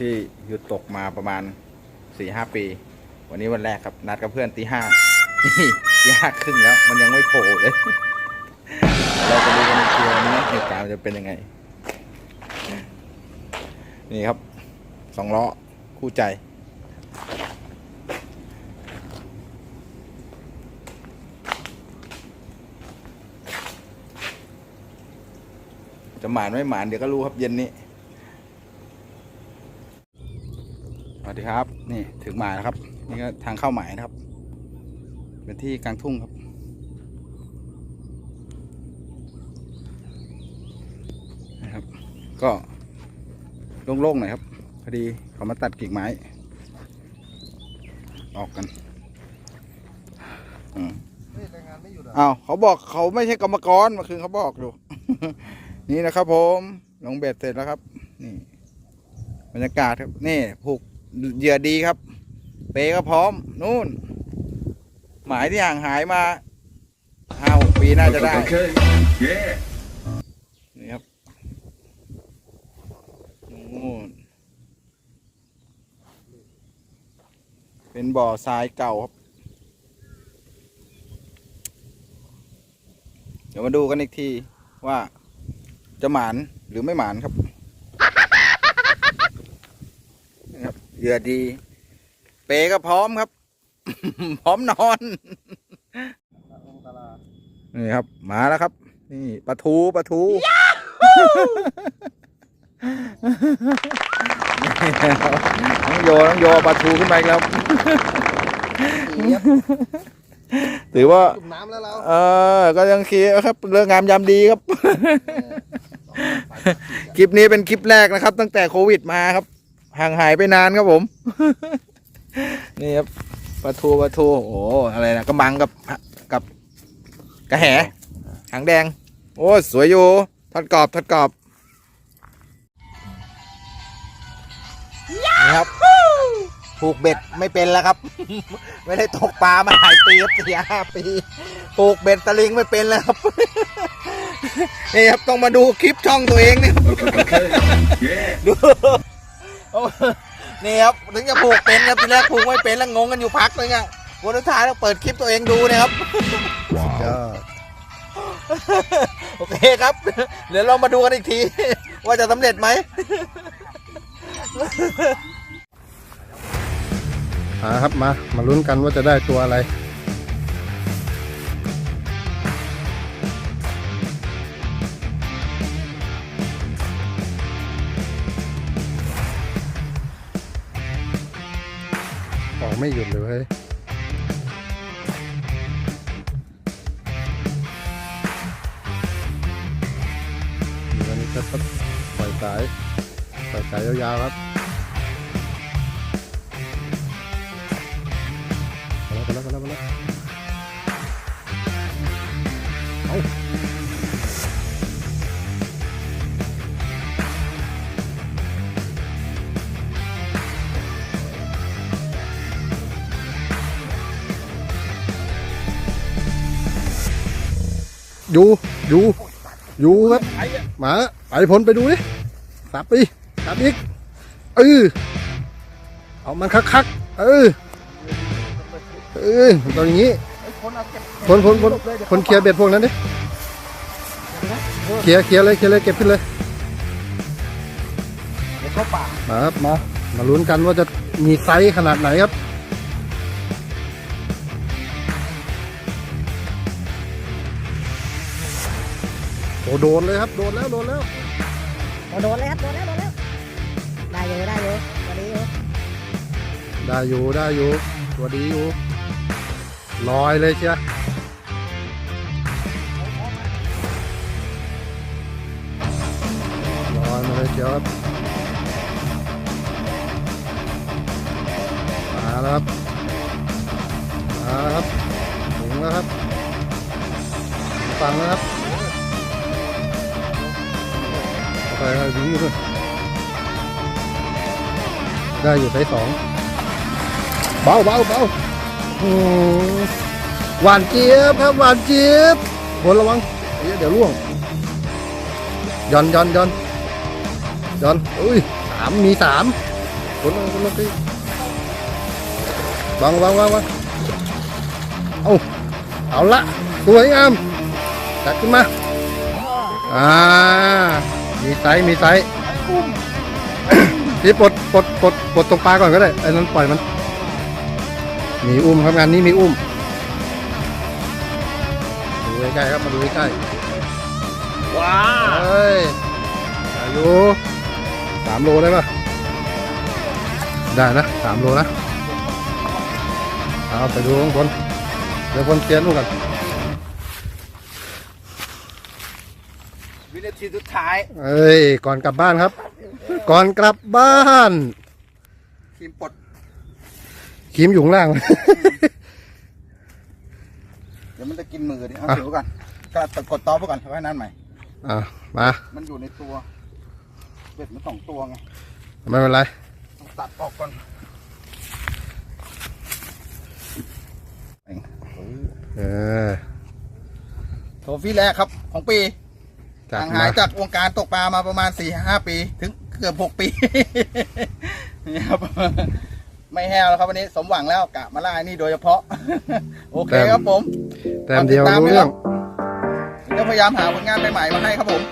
ที่หยุดตกมาประมาณสี่ห้าปี วันนี้วันแรกครับ นัดกับเพื่อนตีห้านี่ตีห้าครึ่งแล้ว มันยังไม่โผล่เลย เราจะดูกันอีกทีวันนี้เหตุการณ์จะเป็นยังไง นี่ครับสองล้อคู่ใจจะหมานไม่หมานเดี๋ยวก็รู้ครับเย็นนี้ สวัส ดีครับ นี่ถึงหมายแล้วครับ นี่ก็ทางเข้าหมายนะครับ เป็นที่กลางทุ่งครับ นะครับ ก็โล่งๆหน่อยครับ พอดีเขามาตัดกิ่งไม้ ออกกันอืมรายงานไม่อยู่เหรออ้าวเขาบอกเขาไม่ใช่กรรมกรเมื่อคืนเขาบอกอยู่นี่นะครับผมลงเบ็ดเสร็จแล้วครับ นี่บรรยากาศครับ นี่ผูก เหยื่อดีครับ เปก็พร้อม นู่น หมายที่ห่างหายมาห้าหกปีน่าจะได้ Okay. Yeah. นี่ครับนู่นเป็นบ่อทรายเก่าครับ เดี๋ยวมาดูกันอีกทีว่าจะหมานหรือไม่หมานครับ นี่ครับ เหยื่อดี เปก็พร้อมครับ พร้อมนอนองตลานี่ครับ มาแล้วครับ นี่ปลาทูปลาทูน้องโยน้องโยเอาปลาทูขึ้นมาอีกแล้วเยียบถือว่าจุ่มน้ำแล้วเราเออ ก็ยังคีครับเรื่องงามยามดีครับ คลิปนี้เป็นคลิปแรกนะครับ ตั้งแต่โควิดมาครับ ห่างหายไปนานครับผม นี่ครับปลาทูปลาทูโอ้อะไรนะกระมังกับกับกระแหหางแดง โอ้สวยอยู่ทอดกรอบทอดกรอบนี่ครับผูกเบ็ดไม่เป็นแล้วครับ ไม่ได้ตกปลามาหลายปีครับสี่ห้าปีผูกเบ็ดสลิงไม่เป็นแล้วครับนี่ครับต้องมาดูคลิปช่องตัวเองนี่ Okay. Yeah. ดู นี่ครับถึงจะผูกเป็นครับทีแรกผูกไม่เป็นแล้วงงกันอยู่พักนึงอะวันสุดท้ายเราเปิดคลิปตัวเองดูนะครับยอดโอเคครับ เดี๋ยวเรามาดูกันอีกที ว่าจะสำเร็จไหมมาครับมา มาลุ้นกันว่าจะได้ตัวอะไร ออกไม่หยุดเลยว้ยเดี๋ยวนี้ก็ปล่อยสายปล่อยสายยาวๆครับมาแล้วมาแล้วมาแล้วมาแล้ว อาอยู่อยู่อยู่ครับมาไปพลไปดูดิสับไปสับอีกเออเอามันคักๆเออเออตอนอย่างนี้คนคนคนคนเคลียร์เบ็ดพวกนั้นดิเคลียร์เคลียร์เลยเคลียร์เลยเก็บขึ้นเลยเดี๋ยวเข้าป่ามาครับมามาลุ้นกันว่าจะมีไซส์ขนาดไหนครับ โอ้โดนเลยครับ โดนแล้ว โดนแล้วโอ้โดนเลยครับ โดนแล้ว โดนแล้ว ได้อยู่ ได้อยู่วันนี้อยู่ ได้อยู่ ได้อยู่ตัวดีอยู่ ลอยเลยเชียลอยมาเลยเชียวครับ มาแล้วครับ มาแล้วครับถึงแล้วครับ ฟังแล้วครับ ไปไปวิ่งอยู่ด้วยได้อยู่ไซส์สองเบาเบาเบาโอ้โหหวานเจี๊ยบครับหวานเจี๊ยบผลระวังเดี๋ยวล่วงย่อนย่อนย่อนย่อนอุ้ยสามมีสามนลงคนลงไปวางวางวางวางเอาเอาละสวยงามจัดขึ้นมาอ่า มีไซส์มีไซส์พี่ปลดปลดปลดปลดตรงปลาก่อนก็ได้ไอ้นั้นปล่อยมัน มีอุ้มครับงานนี้มีอุ้มดูใกล้ๆครับมาดูใกล้ๆว้าเฮ้ยอายุสามโลได้ปะได้นะสามโลนะเอาไปดูข้างบนเดี๋ยวคนเตียนลูกกัน วินาทีสุดท้ายเอ้ย ก่อนกลับบ้านครับ ก่อนกลับบ้านทีมปลดครีมอยู่ข้างล่าง เดี๋ยวมันจะกินมือดิเอาอะ ถือไว้ก่อนก็ตะกดตอไว้ก่อนเอาไว้นั่นใหม่ อะมามันอยู่ในตัวเบ็ดมันสองตัวไงไม่เป็นไร ต้องตัดออกก่อนเออโทฟี่แรกครับ ของปี จัดห่างมาหายจากวงการตกปลามาประมาณสี่ห้าปี ถึงเกือบหกปีนี่ครับไม่แห้วแล้วครับวันนี้สมหวังแล้วกะมาล่านี่โดยเฉพาะ โอเคครับผมแต้มเดียวรู้เรื่องเดี๋ยวพยายามหาผลงานใหม่ๆมาให้ครับผม